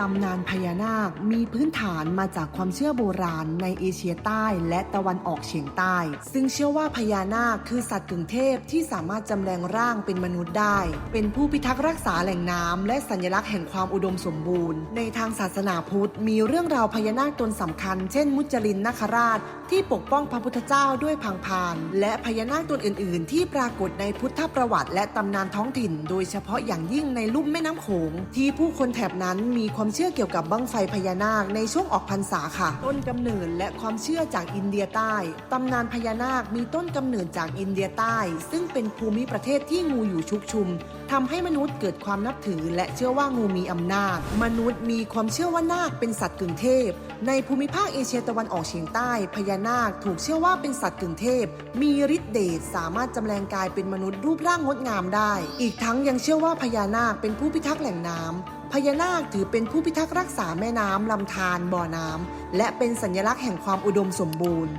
ตำนานพญานาคมีพื้นฐานมาจากความเชื่อโบราณในเอเชียใต้และตะวันออกเฉียงใต้ ซึ่งเชื่อว่าพญานาคคือสัตว์กึ่งเทพที่สามารถจำแรงร่างเป็นมนุษย์ได้ เป็นผู้พิทักษ์รักษาแหล่งน้ำและสัญลักษณ์แห่งความอุดมสมบูรณ์ ในทางศาสนาพุทธ มีเรื่องราวพญานาคตนสำคัญ เช่น มุจลินนาคราช ที่ปกป้องพระพุทธเจ้าด้วยพังพาน และพญานาคตนอื่น ๆ ที่ปรากฏในพุทธประวัติ และตำนานท้องถิ่น โดยเฉพาะอย่างยิ่งในลุ่มแม่น้ำโขงที่ผู้คนแถบนั้นมีความเชื่อเกี่ยวกับบั้งไฟพญานาคในช่วงออกพรรษาค่ะ ต้นกำเนิดและความเชื่อจากอินเดียใต้ตำนานพญานาคมีต้นกำเนิดจากอินเดียใต้ ซึ่งเป็นภูมิประเทศที่งูอยู่ชุกชุมทำให้มนุษย์เกิดความนับถือ และเชื่อว่างูมีอำนาจ มนุษย์มีความเชื่อว่านาคเป็นสัตว์กึ่งเทพ ในภูมิภาคเอเชียตะวันออกเฉียงใต้ พญานาคถูกเชื่อว่าเป็นสัตว์กึ่งเทพ มีฤทธิ์เดชสามารถจำแรงกายเป็นมนุษย์รูปร่างงดงามได้ อีกทั้งยังเชื่อว่าพญานาคเป็นผู้พิทักษ์แหล่งน้ำ พญานาคถือเป็นผู้พิทักษ์รักษาแม่น้ำลำธารบ่อน้ำและเป็นสัญลักษณ์แห่งความอุดมสมบูรณ์